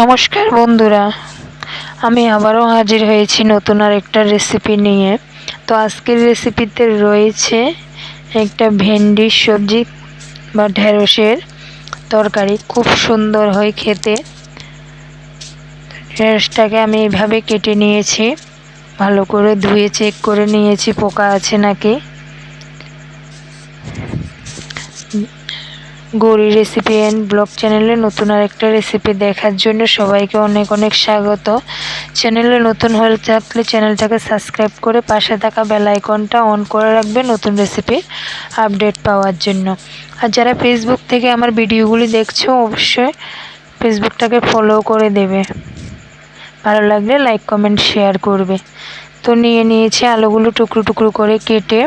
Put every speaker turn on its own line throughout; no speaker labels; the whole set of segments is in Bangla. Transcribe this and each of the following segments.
নমস্কার বন্ধুরা, আমি আবারও হাজির হয়েছি নতুন আর একটা রেসিপি নিয়ে। তো আজকের রেসিপিতে রয়েছে একটা ভেন্ডির সবজি বা ঢেঁড়সের তরকারি। খুব সুন্দর হয় খেতে। ঢেঁড়সটাকে আমি এইভাবে কেটে নিয়েছি। ভালো করে ধুয়ে চেক করে নিয়েছি, পোকা আছে নাকি। গৌরী রেসিপি অ্যান্ড ব্লগ চ্যানেলে নতুন আরেকটা রেসিপি দেখার জন্য সবাইকে অনেক অনেক স্বাগত। চ্যানেলে নতুন হয়ে থাকলে চ্যানেলটাকে সাবস্ক্রাইব করে পাশে থাকা বেল আইকনটা অন করে রাখবে নতুন রেসিপির আপডেট পাওয়ার জন্য। আর যারা ফেসবুক থেকে আমার ভিডিওগুলি দেখছ, অবশ্যই ফেসবুকটাকে ফলো করে দেবে। ভালো লাগলে লাইক কমেন্ট শেয়ার করবে। তো নিয়ে নিয়েছি আলুগুলো টুকরো টুকরো করে কেটে,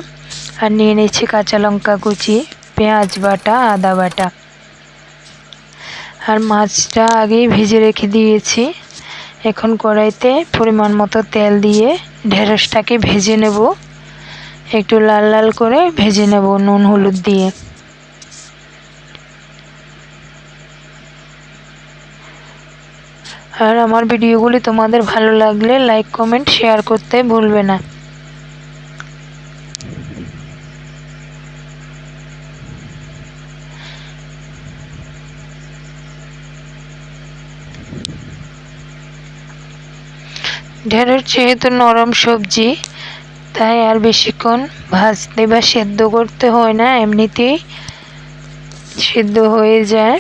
আর নিয়ে নিয়েছি কাঁচা লঙ্কা কুচি। পেঁয়াজ বাটা, আদা বাটা। আর মাছটা আগেই ভেজে রেখে দিয়েছি। এখন কড়াইতে পরিমাণ মতো তেল দিয়ে ঢেঁড়সটাকে ভেজে নেব। একটু লাল লাল করে ভেজে নেব নুন, হলুদ দিয়ে। আর আমার ভিডিওগুলি তোমাদের ভালো লাগলে লাইক, কমেন্ট, শেয়ার করতে ভুলবে না। ঢেঁড়স যেহেতু নরম সবজি, তাই আর বেশিক্ষণ ভাজতে বা সেদ্ধ করতে হয় না, এমনিতেই সেদ্ধ হয়ে যায়।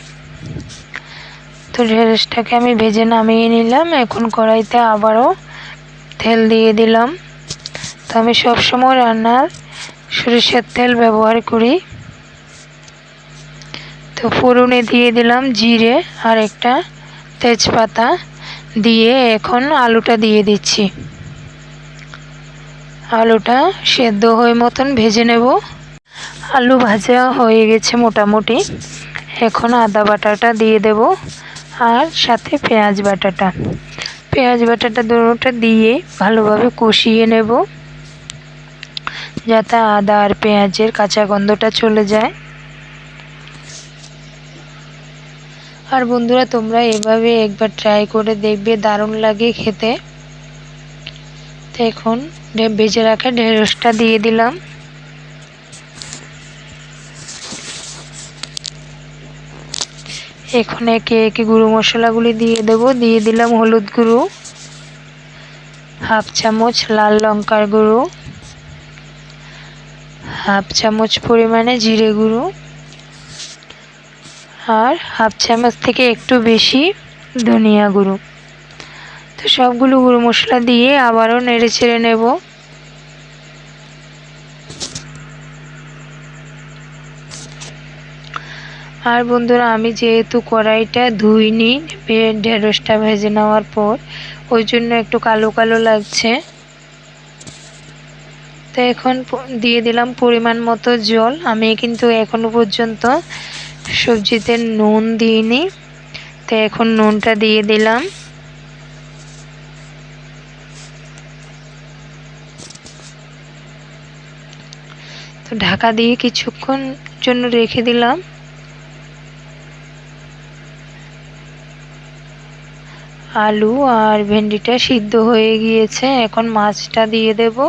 তো ঢেঁড়সটাকে আমি ভেজে নামিয়ে নিলাম, এখন কড়াইতে আবারও তেল দিয়ে দিলাম। তো আমি সবসময় রান্নার সরিষার তেল ব্যবহার করি। তো ফোড়নে দিয়ে দিলাম জিরে আর একটা তেজপাতা। দিয়ে এখন আলুটা দিয়ে দিচ্ছি। আলুটা সেদ্ধ হয়ে মতন ভেজে নেব। আলু ভাজা হয়ে গেছে মোটামুটি। এখন আদা বাটাটা দিয়ে দেব আর সাথে পেঁয়াজ বাটাটা। পেঁয়াজ বাটাটা দুটোটা দিয়ে ভালোভাবে কষিয়ে নেব। যাতে আদা আর পেঁয়াজের কাঁচা গন্ধটা চলে যায়। আর বন্ধুরা, তোমরা এভাবে একবার ট্রাই করে দেখবে, দারুণ লাগে খেতে। তো এখন ভেজে রাখা ঢেঁড়সটা দিয়ে দিলাম। এখন একে একে গুঁড়ো মশলাগুলি দিয়ে দেব। দিয়ে দিলাম হলুদ গুঁড়ো, হাফ চামচ লাল লঙ্কার গুঁড়ো, হাফ চামচ পরিমাণে জিরে গুঁড়ো। আর হাফ চামচ থেকে একটু বেশি ধনিয়া গুঁড়ো। তো সবগুলো গুঁড়ো মশলা দিয়ে আবারও নেড়ে চেড়ে নেব। আর বন্ধুরা, আমি যেহেতু কড়াইটা ধুইনি ঢেঁড়সটা ভেজে নেওয়ার পর, ওই জন্য একটু কালো কালো লাগছে। তো এখন দিয়ে দিলাম পরিমাণ মতো জল। আমি কিন্তু এখনও পর্যন্ত সবজিতে নুন দিইনি, তো এখন নুনটা দিয়ে দিলাম। তো ঢাকা দিয়ে কিছুক্ষণ জন্য রেখে দিলাম। আলু আর ভেন্ডিটা সিদ্ধ হয়ে গিয়েছে, এখন মাছটা দিয়ে দেবো।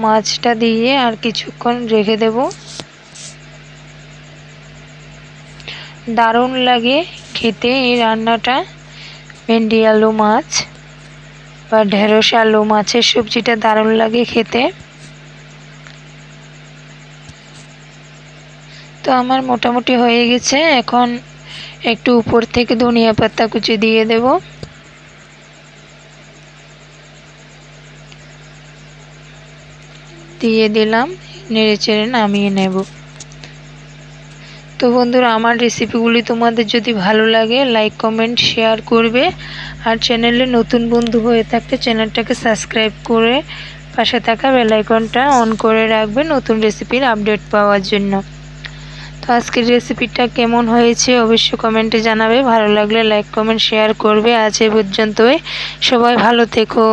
মাছটা দিয়ে আর কিছুক্ষণ রেখে দেব। দারুণ লাগে খেতে এই রান্নাটা। ভেন্ডি আলু মাছ বা ঢেঁড়স আলু মাছের সবজিটা দারুণ লাগে খেতে। তো আমার মোটামুটি হয়ে গেছে। এখন একটু উপর থেকে ধনিয়া পাতা কুচি দিয়ে দেবো। দিয়ে দিলাম, নেড়ে চেড়ে নামিয়ে নেব। তো বন্ধুরা, আমার রেসিপিগুলি তোমাদের যদি ভালো লাগে লাইক কমেন্ট শেয়ার করবে। আর চ্যানেলে নতুন বন্ধু হয়ে থাকলে চ্যানেলটাকে সাবস্ক্রাইব করে পাশে থাকা বেলাইকনটা অন করে রাখবে নতুন রেসিপির আপডেট পাওয়ার জন্য। তো আজকের রেসিপিটা কেমন হয়েছে অবশ্যই কমেন্টে জানাবে। ভালো লাগলে লাইক কমেন্ট শেয়ার করবে। আজ এ পর্যন্তই। সবাই ভালো থেকো।